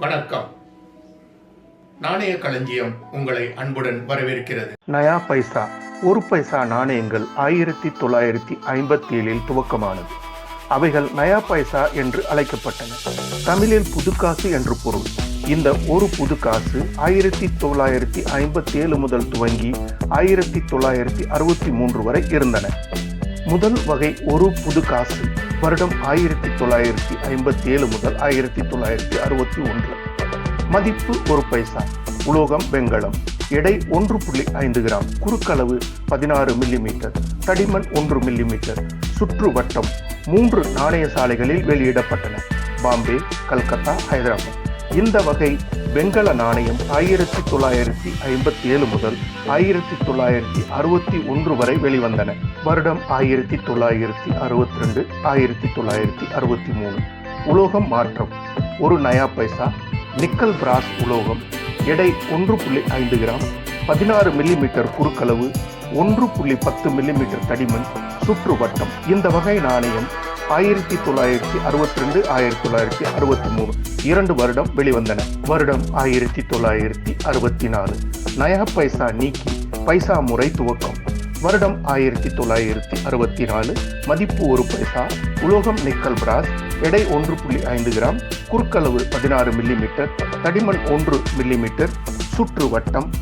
வணக்கம். நாணய களஞ்சியம் உங்களை அன்புடன் வரவேற்கிறது. நயா பைசா ஒரு பைசா நாணயங்கள் ஆயிரத்தி தொள்ளாயிரத்தி ஐம்பத்தி ஏழில் துவக்கமானது. அவைகள் நயா பைசா என்று அழைக்கப்பட்டன. தமிழில் புதுக்காசு என்று பொருள். இந்த ஒரு புது காசு ஆயிரத்தி தொள்ளாயிரத்தி ஐம்பத்தி ஏழு முதல் துவங்கி ஆயிரத்தி தொள்ளாயிரத்தி அறுபத்தி மூன்று வரை இருந்தன. முதல் வகை ஒரு புது காசு வருடம் ஆயிரத்தி தொள்ளாயிரத்தி ஐம்பத்தி ஏழு முதல் ஆயிரத்தி தொள்ளாயிரத்தி அறுபத்தி ஒன்று. மதிப்பு ஒரு பைசா உலோகம் வெங்கலம் எடை ஒன்று புள்ளி ஐந்து கிராம் குறுக்களவு பதினாறு மில்லிமீட்டர் தடிமன் ஒன்று மில்லிமீட்டர் சுற்று வட்டம் மூன்று நாணய சாலைகளில் வெளியிடப்பட்டன. பாம்பே கல்கத்தா ஹைதராபாத். இந்த வகை வெங்கல நாணயம் ஆயிரத்தி தொள்ளாயிரத்தி ஐம்பத்தி ஏழு முதல் ஆயிரத்தி தொள்ளாயிரத்தி அறுபத்தி ஒன்று வரை வெளிவந்தன. வருடம் ஆயிரத்தி தொள்ளாயிரத்தி அறுபத்தி ரெண்டு ஆயிரத்தி தொள்ளாயிரத்தி அறுபத்தி மூணு உலோகம் மாற்றம். ஒரு நயா பைசா. நிக்கல் பிராஸ் உலோகம். எடை ஒன்று புள்ளி ஐந்து கிராம். பதினாறு மில்லிமீட்டர் குறுக்களவு. ஒன்று புள்ளி பத்து மில்லிமீட்டர் தடிமன். சுற்றுவட்டம் இந்த வகை நாணயம் ஆயிரத்தி தொள்ளாயிரத்தி அறுபத்தி ரெண்டு ஆயிரத்தி தொள்ளாயிரத்தி அறுபத்தி மூணு இரண்டு வருடம் வெளிவந்தன. வருடம் ஆயிரத்தி தொள்ளாயிரத்தி அறுபத்தி நாலு நயா பைசா நீக்கி. பைசா முறை துவக்கம். வருடம் ஆயிரத்தி தொள்ளாயிரத்தி அறுபத்தி நாலு. மதிப்பு ஒரு பைசா. உலோகம் நிக்கல் பிராஸ். எடை ஒன்று புள்ளி ஐந்து கிராம். குறுக்களவு பதினாறு மில்லிமீட்டர். தடிமன் ஒன்று மில்லிமீட்டர். சுற்று வட்டம்.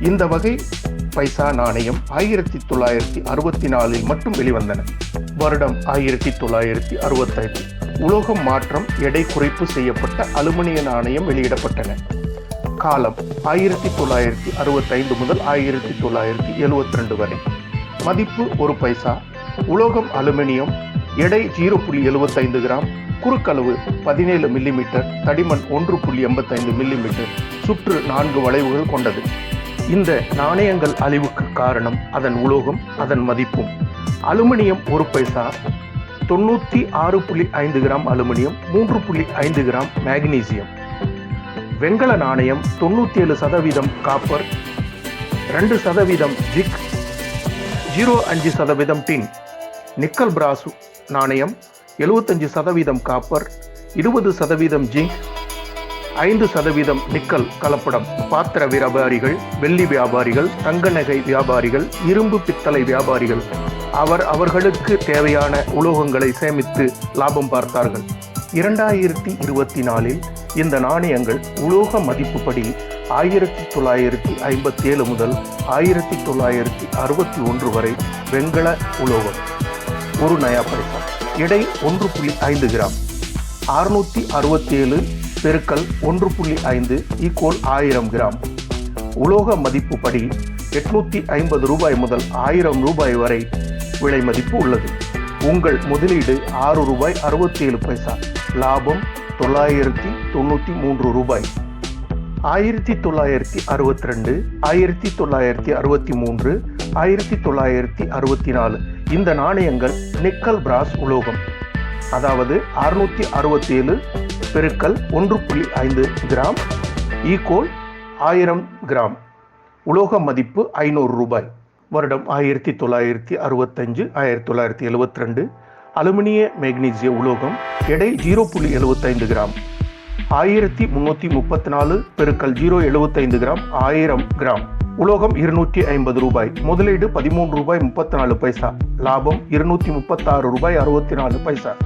இந்த வகை பைசா நாணயம் ஆயிரத்தி தொள்ளாயிரத்தி அறுபத்தி நாலில் மட்டும் வெளிவந்தன. வருடம் ஆயிரத்தி தொள்ளாயிரத்தி அறுபத்தைந்து. உலோகம் மாற்றம் எடை குறைப்பு செய்யப்பட்ட அலுமினிய நாணயம் வெளியிடப்பட்டன. காலம் ஆயிரத்தி தொள்ளாயிரத்தி அறுபத்தைந்து முதல் ஆயிரத்தி தொள்ளாயிரத்தி எழுபத்தி ரெண்டு வரை. மதிப்பு ஒரு பைசா உலோகம் அலுமினியம் எடை ஜீரோ புள்ளி எழுபத்தைந்து கிராம் குறுக்களவு பதினேழு மில்லிமீட்டர் தடிமன் ஒன்று புள்ளி எண்பத்தைந்து மில்லிமீட்டர் சுற்று நான்கு வளைவுகள் கொண்டது. இந்த நாணயங்கள் அழிவுக்கு காரணம் அதன் உலோகம் அதன் மதிப்பும். அலுமினியம் ஒரு பைசா தொண்ணூற்றி ஆறு புள்ளி ஐந்து கிராம் அலுமினியம் மூன்று புள்ளி ஐந்து கிராம் மேக்னீசியம். வெங்கல நாணயம் தொண்ணூற்றி ஏழு சதவீதம் காப்பர் ரெண்டு சதவீதம் ஜிக் ஜீரோ அஞ்சு சதவீதம் டின். நிக்கல் பிராசு நாணயம் எழுபத்தஞ்சு சதவீதம் காப்பர் இருபது சதவீதம் ஜிங்க் ஐந்து சதவீதம் நிக்கல் கலப்படம். பாத்திர வியாபாரிகள் வெள்ளி வியாபாரிகள் தங்க நகை வியாபாரிகள் இரும்பு பித்தளை வியாபாரிகள் அவர் அவர்களுக்கு தேவையான உலோகங்களை சேமித்து லாபம் பார்த்தார்கள். இரண்டாயிரத்தி இருபத்தி நாலில் இந்த நாணயங்கள் உலோக மதிப்புப்படி ஆயிரத்தி தொள்ளாயிரத்தி ஐம்பத்தி ஏழு முதல் ஆயிரத்தி தொள்ளாயிரத்தி அறுபத்தி ஒன்று வரை வெங்கல உலோகம். ஒரு நயா பைசா எடை ஒன்று புள்ளி ஐந்து கிராம். அறுநூற்றி அறுபத்தி ஏழு பெருக்கல் ஒன்று புள்ளி ஐந்து ஈக்குவல் ஆயிரம் கிராம். உலோக மதிப்புப்படி எட்நூற்றி ஐம்பது ரூபாய் முதல் ஆயிரம் ரூபாய் வரை விலை மதிப்பு உள்ளது. உங்கள் முதலீடு ஆறு ரூபாய் அறுபத்தி ஏழு பைசா. லாபம் தொள்ளாயிரத்தி தொண்ணூற்றி மூன்று ரூபாய். ஆயிரத்தி தொள்ளாயிரத்தி அறுபத்தி ரெண்டு ஆயிரத்தி தொள்ளாயிரத்தி அறுபத்தி மூன்று ஆயிரத்தி தொள்ளாயிரத்தி அறுபத்தி நாலு. இந்த நாணயங்கள் நிக்கல் பிராஸ் உலோகம். அதாவது அறுநூத்தி அறுபத்தி ஏழு பெருக்கல் ஒன்று புள்ளி ஐந்து கிராம் ஈக்குவல் ஆயிரம் கிராம். உலோக மதிப்பு ஐநூறு ரூபாய். வருடம் ஆயிரத்தி தொள்ளாயிரத்தி அறுபத்தஞ்சு ஆயிரத்தி தொள்ளாயிரத்தி எழுபத்தி ரெண்டு. அலுமினிய மேக்னீசிய உலோகம் எடை ஜீரோ புள்ளி எழுபத்தைந்து கிராம். ஆயிரத்தி முன்னூற்றி முப்பத்தி நாலு பெருக்கல் ஜீரோ எழுபத்தைந்து கிராம் ஆயிரம் கிராம். உலோகம் இருநூற்றி ஐம்பது ரூபாய். முதலீடு பதிமூன்று ரூபாய் முப்பத்தி நாலு பைசா. லாபம் இருநூற்றி முப்பத்தாறு ரூபாய் அறுபத்தி நாலு பைசா.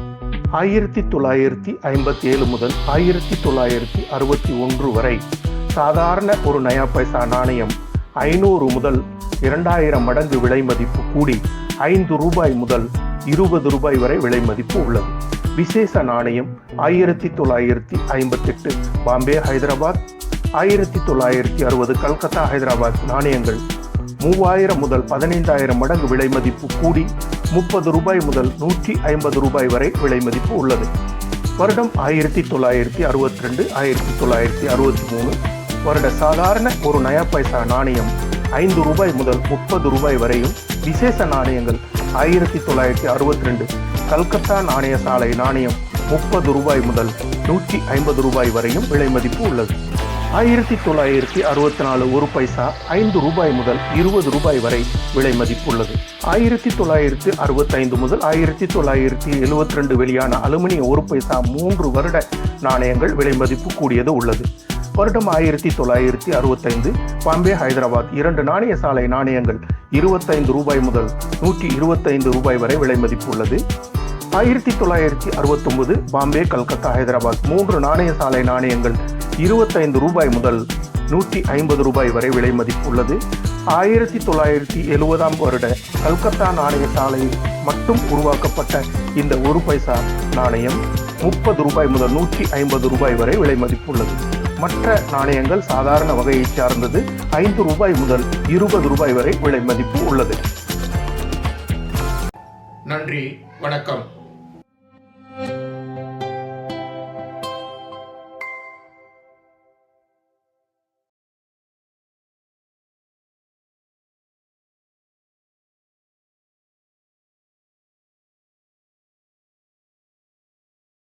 ஆயிரத்தி தொள்ளாயிரத்தி ஐம்பத்தி ஏழு முதல் ஆயிரத்தி தொள்ளாயிரத்தி அறுபத்தி ஒன்று வரை சாதாரண ஒரு நயா பைசா நாணயம் ஐநூறு முதல் இரண்டாயிரம் மடங்கு விலை மதிப்பு கூடி ஐந்து ரூபாய் முதல் இருபது ரூபாய் வரை விலை மதிப்பு உள்ளது. விசேஷ நாணயம் ஆயிரத்தி தொள்ளாயிரத்தி ஐம்பத்தெட்டு. பாம்பே ஹைதராபாத். ஆயிரத்தி தொள்ளாயிரத்தி அறுபது கல்கத்தா ஹைதராபாத் நாணயங்கள். மூவாயிரம் முதல் பதினைந்தாயிரம் மடங்கு விலை மதிப்பு கூடி முப்பது ரூபாய் முதல் நூற்றி ஐம்பது ரூபாய் வரை விலை மதிப்பு உள்ளது. வருடம் ஆயிரத்தி தொள்ளாயிரத்தி அறுபத்தி ரெண்டு ஆயிரத்தி தொள்ளாயிரத்தி அறுபத்தி மூணு வருட சாதாரண ஒரு நயா பைசா நாணயம் ஐந்து ரூபாய் முதல் முப்பது ரூபாய் வரையும் விசேஷ நாணயங்கள் ஆயிரத்தி தொள்ளாயிரத்தி அறுபத்தி ரெண்டு கல்கத்தா நாணய சாலை நாணயம் முப்பது ரூபாய் முதல் நூற்றி ஐம்பது ரூபாய் வரையும் விலை மதிப்பு உள்ளது. ஆயிரத்தி தொள்ளாயிரத்தி அறுபத்தி நாலு ஒரு பைசா ஐந்து ரூபாய் முதல் இருபது ரூபாய் வரை விலை மதிப்புள்ளது. ஆயிரத்தி தொள்ளாயிரத்தி அறுபத்தைந்து முதல் ஆயிரத்தி தொள்ளாயிரத்தி எழுவத்தி ரெண்டு வெளியான அலுமினிய ஒரு பைசா மூன்று வருட நாணயங்கள் விலை மதிப்பு கூடியது உள்ளது. வருடம் ஆயிரத்தி தொள்ளாயிரத்தி அறுபத்தைந்து பாம்பே ஹைதராபாத் இரண்டு நாணய சாலை நாணயங்கள் இருபத்தைந்து ரூபாய் முதல் நூற்றி இருபத்தைந்து ரூபாய் வரை விலை மதிப்பு உள்ளது ஆயிரத்தி தொள்ளாயிரத்தி அறுபத்தொன்பது பாம்பே கல்கத்தா ஹைதராபாத் மூன்று நாணய சாலை நாணயங்கள் இருபத்தைந்து ரூபாய் முதல் நூற்றி ஐம்பது ரூபாய் வரை விலை மதிப்பு உள்ளது. ஆயிரத்தி தொள்ளாயிரத்தி எழுபதாம் வருட கல்கத்தா நாணய சாலையில் மட்டும் உருவாக்கப்பட்ட இந்த ஒரு பைசா நாணயம் முப்பது ரூபாய் முதல் நூற்றி ஐம்பது ரூபாய் வரை விலை மதிப்பு உள்ளது. மற்ற நாணயங்கள் சாதாரண வகையைச் சார்ந்தது ஐந்து ரூபாய் முதல் இருபது ரூபாய் வரை விலை மதிப்பு உள்ளது. நன்றி வணக்கம்.